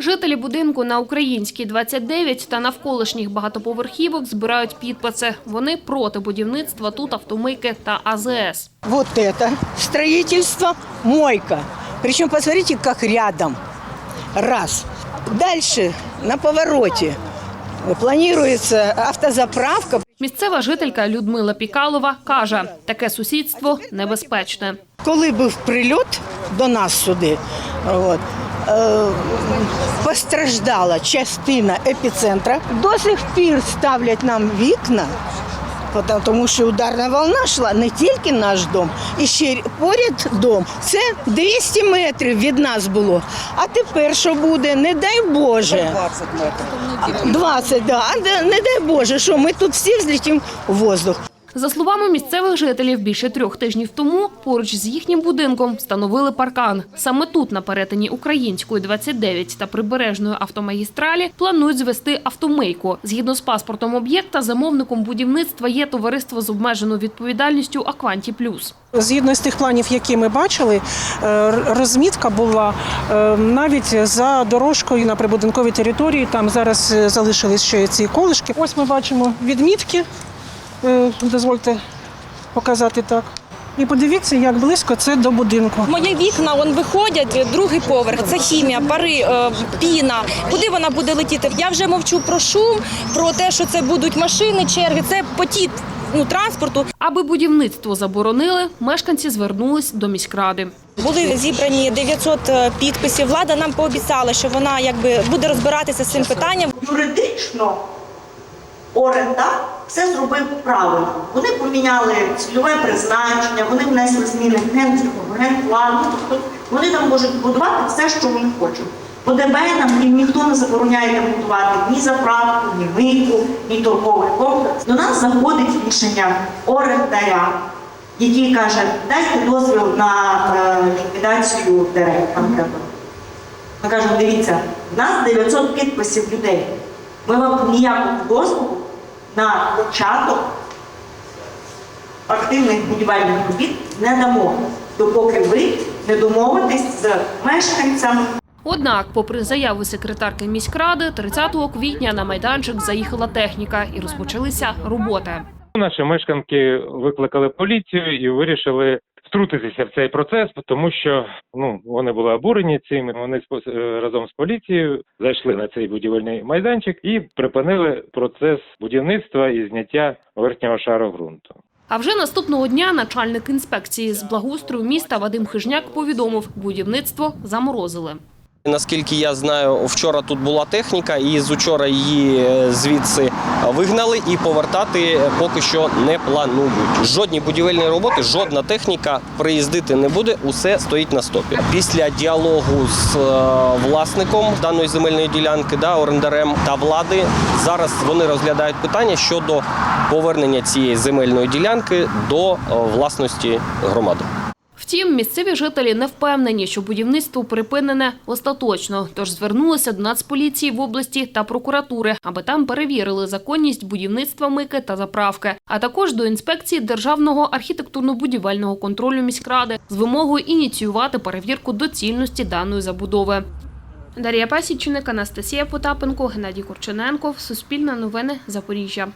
Жителі будинку на Українській 29 та навколишніх багатоповерхівок збирають підписи. Вони проти будівництва тут автомийки та АЗС. Вот это строительство мойка. Причем посмотрите, как рядом. Раз. Дальше на повороте планируется автозаправка. Місцева жителька Людмила Пікалова каже, таке сусідство небезпечне. Коли був прильот до нас сюди, от, е, постраждала частина епіцентра. До сих пір ставлять нам вікна, тому що ударна волна йшла не тільки наш дом, і ще поряд дом. Це 200 метрів від нас було. А тепер що буде? Не дай Боже. 20 метрів. 20, да. Не дай Боже, що ми тут всі взлетимо в воздух. За словами місцевих жителів, більше трьох тижнів тому поруч з їхнім будинком встановили паркан. Саме тут, на перетині Української 29 та прибережної автомагістралі, планують звести автомийку. Згідно з паспортом об'єкта, замовником будівництва є товариство з обмеженою відповідальністю Акванті Плюс. Згідно з тих планів, які ми бачили, е, розмітка була е, навіть за дорожкою на прибудинковій території. Там зараз е, залишились ще ці колишки. Ось ми бачимо відмітки. Е, Дозвольте показати так. І подивіться, як близько це до будинку. Мої вікна вон виходять, другий поверх. Це хімія, пари, е, піна. Куди вона буде летіти? Я вже мовчу про шум, про те, що це будуть машини, черги. Це потік ну, транспорту. Аби будівництво заборонили, мешканці звернулись до міськради. Були зібрані 900 підписів. Влада нам пообіцяла, що вона якби буде розбиратися з цим питанням. юридично орендар все зробив правильно. Вони поміняли цільове призначення, вони внесли зміни в ген- в. Ну, Тобто вони там можуть будувати все, що вони хочуть. По ДБНам їм ніхто не забороняє там будувати ні заправку, ні мийку, ні торговий комплекс. До нас заходить рішення орендаря, який каже, дайте дозвіл на е, ліквідацію дерев. Ми кажемо, дивіться, в нас 900 підписів людей. Ми вам ніякого дозволу на початок активних будівельних робіт не дамо, допоки ви не домовитесь з мешканцями. Однак, попри заяву секретарки міськради, 30 квітня на майданчик заїхала техніка і розпочалися роботи. Наші мешканки викликали поліцію і вирішили втрутитися в цей процес, тому що ну вони були обурені цим. Вони е, разом з поліцією зайшли на цей будівельний майданчик і припинили процес будівництва і зняття верхнього шару ґрунту. А вже наступного дня начальник інспекції з благоустрою міста Вадим Хижняк повідомив, будівництво заморозили. Наскільки я знаю, вчора тут була техніка, і з учора її е, звідси вигнали і повертати поки що не планують. Жодні будівельні роботи, жодна техніка приїздити не буде. Усе стоїть на стопі. Після діалогу з е, власником даної земельної ділянки, да, орендарем та влади, зараз вони розглядають питання щодо повернення цієї земельної ділянки до е, власності громади. Втім, місцеві жителі не впевнені, що будівництво припинене остаточно, тож звернулися до Нацполіції в області та прокуратури, аби там перевірили законність будівництва мики та заправки, а також до інспекції державного архітектурно-будівельного контролю міськради з вимогою ініціювати перевірку доцільності даної забудови. Дар'я Пасічник, Анастасія Потапенко, Геннадій Корчененко. Суспільне новини Запоріжжя.